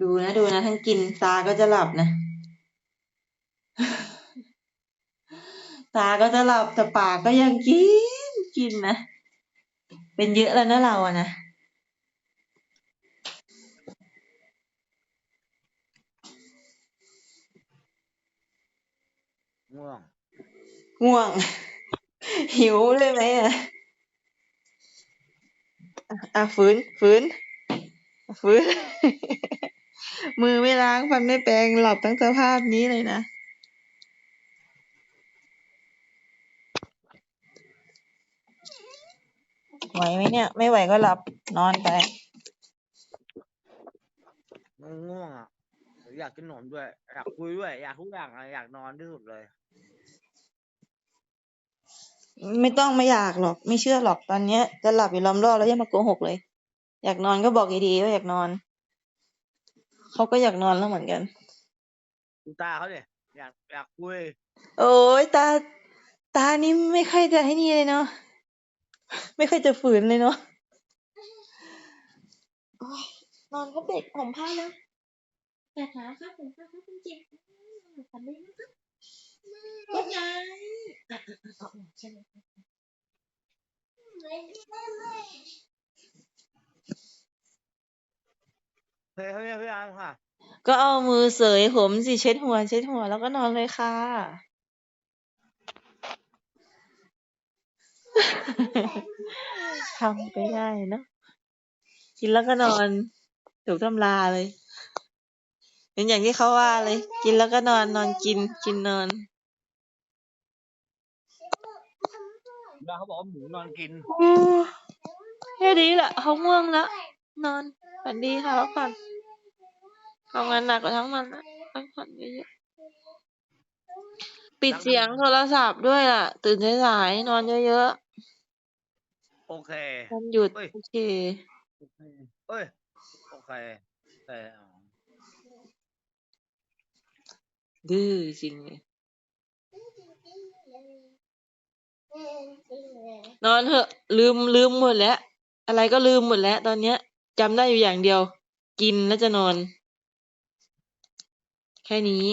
ดูนะดูนะทั้งกินตาก็จะหลับนะตาก็จะหลับแต่ปากก็ยังกินกินนะ เป็นเยอะแล้วนะเราอะนะ ง่วง ง่วง หิวเลยไหมอะอะอะฝืนฝืนฝืน มือไม่ล้าง ฟันไม่แปรงหลับทั้งสภาพนี้เลยนะไหวไหมเนี่ย ไม่ไหวก็หลับนอนไป มันง่วงอะอยากกินขนมด้วย อยากคุยด้วย อยากทุกอย่างอะอยากนอนที่สุดเลย ไม่ต้องไม่อยากหรอก ไม่เชื่อหรอกตอนเนี้ยจะหลับอยู่ล้อมรอบแล้วอย่ามาโกหกเลย อยากนอนก็บอกดีๆว่าอยากนอน เขาก็อยากนอนแล้วเหมือนกัน ดูตาเขาเนี่ยอยากอยากคุยโอ้ยตา ตานี่ไม่ค่อยจะให้นี่เลยเนาะไม่ค่อยจะฝืนเลยเนาะโอ๊ยนอนก็เด็กผมผ้าแล้วแต่ขาครับผมครับคุณจิ๋มฝันดีนะครับก็ไงอะอะอะอะใช่ไหม เฮ้ยเฮ้ยเฮ้ยอังค่ะ ก็เอามือเสยผมสิเช็ดหัว เช็ดหัวแล้วก็นอนเลยค่ะ ทำไปได้เนอะกินแล้วก็นอน ถูกตำราเลยเป็นอย่างที่เขาว่าเลย กินแล้วก็นอนนอนกิน กินนอนเวลาเขาบอกว่าหมูนอนกินโอ้แค่นี้แหละเขาง่วงแล้วนอนฝันดีค่ะพักผ่อน ทำงานหนักกว่าทั้งวันนะพักผ่อนเยอะๆปิดเสียงโทรศัพท์ด้วยล่ะ ตื่นสายๆนอนเยอะโอเค ๆวันหยุดเอ้ย โอเค โอเคเอ้ย โอเคแต่อ๋อดื้อจริงเลยนอนเถอะ ลืมลืมหมดแล้ว อะไรก็ลืมหมดแล้ว ตอนเนี้ยจำได้อยู่อย่างเดียว กินแล้วจะนอน แค่นี้